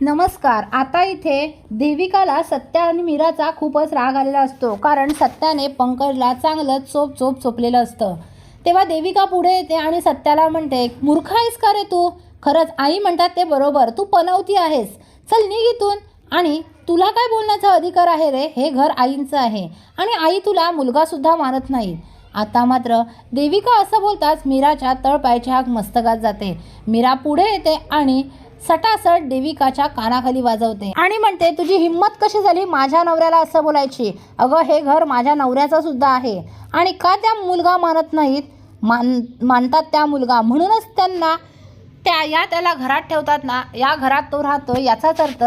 नमस्कार आता इथे देविकाला सत्या आणि मीराचा खूपच राग आलेला असतो. कारण सत्याने पंकजला चांगलं चोप चोप चोपलेलं असतं. तेव्हा देविका पुढे येते आणि सत्याला म्हणते मूर्ख आहेस का रे तू? खरंच आई म्हणतात ते बरोबर. तू पनवती आहेस. चल निघ इथून. आणि तुला काय बोलण्याचा अधिकार आहे रे? हे घर आईंचं आहे. आणि आई तुला मुलगासुद्धा मानत नाही. आता मात्र देविका असं बोलताच मीराच्या तळपायच्या हाक मस्तकात जाते. मीरा पुढे येते आणि सटासट देविकाच्या कानाखाली वाजवते. आणि म्हणते तुझी हिंमत कशी झाली माझ्या नवऱ्याला असं बोलायची? अगं हे घर माझ्या नवऱ्याचं सुद्धा आहे. आणि का त्या मुलगा मानत नाहीत? मान मानतात त्या मुलगा. म्हणूनच त्यांना त्या या त्याला घरात ठेवतात ना या घरात तो राहतो याचाच अर्थ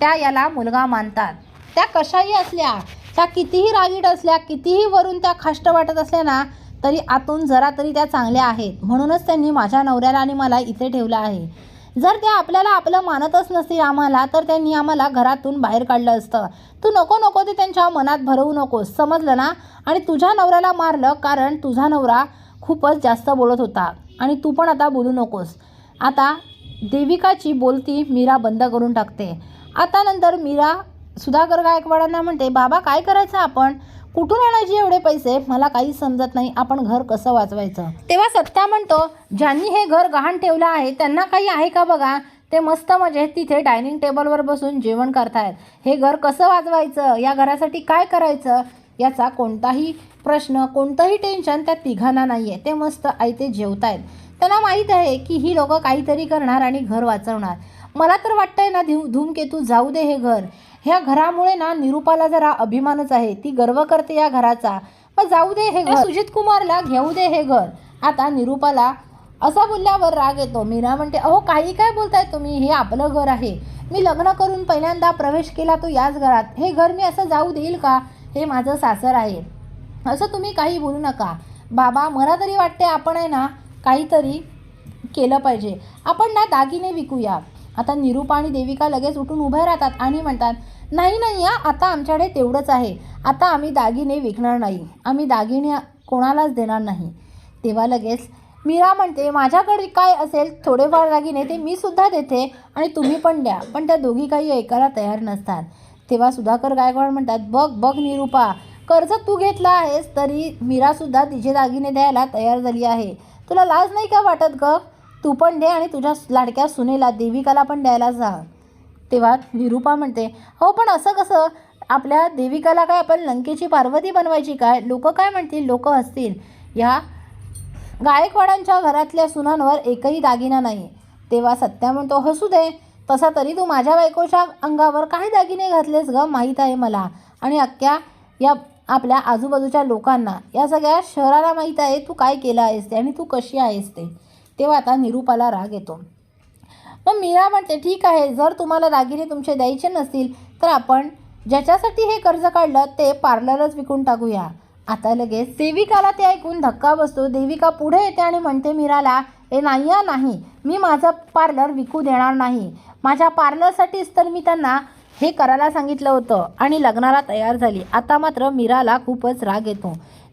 त्या याला मुलगा मानतात. त्या कशाही असल्या त्या कितीही रागीट असल्या कितीही वरून त्या खाष्ट वाटत असल्या ना तरी आतून जरा तरी त्या चांगल्या आहेत. म्हणूनच त्यांनी माझ्या नवऱ्याला आणि मला इथे ठेवलं आहे. जर ते आपल्याला आपलं मानतच नसतील आम्हाला तर त्यांनी आम्हाला घरातून बाहेर काढलं असतं. तू नको नको ते त्यांच्या मनात भरवू नकोस समजलं ना? आणि तुझ्या नवऱ्याला मारलं कारण तुझा नवरा खूपच जास्त बोलत होता. आणि तू पण आता बोलू नकोस. आता देविकाची बोलती मीरा बंद करून टाकते. आता नंतर मीरा सुधाकर गायकवाडांना म्हणते बाबा काय करायचं आपण? कुठून आणायचे एवढे पैसे? मला काही समजत नाही. आपण घर कसं वाचवायचं? तेव्हा सत्या म्हणतो ज्यांनी हे घर गहाण ठेवलं आहे त्यांना काही आहे का बघा? ते मस्त म्हणजे तिथे डायनिंग टेबलवर बसून जेवण करतायत. हे घर कसं वाजवायचं या घरासाठी काय करायचं? याचा कोणताही प्रश्न कोणतंही टेन्शन त्या तिघांना नाही आहे ते मस्त आयते जेवतायत. त्यांना माहीत आहे की ही लोकं काहीतरी करणार आणि घर वाचवणार. मला तर वाटतंय ना धू धूमकेतू जाऊ दे हे घर. ह्या घरामुळे ना निरुपाला जरा अभिमानच आहे. ती गर्व करते या घराचा. मग जाऊ दे हे घर. सुजित कुमारला घेऊ दे हे घर. आता निरुपाला असं बोलल्यावर राग येतो. मीरा म्हणते अहो काही काय बोलताय तुम्ही? हे आपलं घर आहे. मी लग्न करून पहिल्यांदा प्रवेश केला तो याच घरात. हे घर मी असं जाऊ देईल का? हे माझं सासर आहे. असं तुम्ही काही बोलू नका. बाबा मला तरी वाटते आपण आहे ना काहीतरी केलं पाहिजे. आपण ना दागिने विकूया. आता निरूपा आणि देविका लगेच उठून उभ्या राहतात आणि म्हणतात नाही नाही या आता आमच्याकडे तेवढंच आहे. आता आम्ही दागिने विकणार नाही. आम्ही दागिने कोणालाच देणार नाही. तेव्हा लगेच मीरा म्हणते माझ्याकडे काय असेल थोडेफार दागिने ते मी सुद्धा देते आणि तुम्ही पण द्या. पण त्या दोघी काही ऐकायला तयार नसतात. तेव्हा सुधाकर गायकवाड म्हणतात बघ बघ निरूपा कर्ज तू घेतला आहेस तरी मीरासुद्धा तिचे दागिने द्यायला तयार झाली आहे. तुला लाज नाही का वाटत ग? तू पण दे आणि तुझ्या लाडक्या सुनेला देविकाला पण द्यायला जा. तेव्हा निरूपा म्हणते हो पण असं कसं? आपल्या देविकाला काय आपण लंकेची पार्वती बनवायची काय? लोक काय म्हणतील? लोक हसतील. ह्या गायकवाडांच्या घरातल्या सुनांवर एकही दागिना नाही. तेव्हा सत्या म्हणतो हसू दे. तसा तरी तू माझ्या बायकोच्या अंगावर काय दागिने घातलेस ग? माहीत आहे मला. आणि अख्ख्या या आपल्या आजूबाजूच्या लोकांना. या सगळ्या शहराला माहीत आहे तू काय केलं आहेस ते आणि तू कशी आहेस ते. तेव्हा आता निरूपाला राग येतो. मग मीरा म्हणते ठीक आहे जर तुम्हाला दागिने तुमचे द्यायचे नसतील तर आपण ज्याच्यासाठी हे कर्ज काढलं ते पार्लरच विकून टाकूया. आता लगेच देविकाला ते ऐकून धक्का बसतो. देविका पुढे येते आणि म्हणते मीराला ए नाही या नाही. मी माझं पार्लर विकू देणार नाही. माझ्या पार्लरसाठीच तर मी त्यांना हे करायला सांगितलं होतं आणि लग्नाला तयार झाली. आता मात्र मीराला खूपच राग येतो.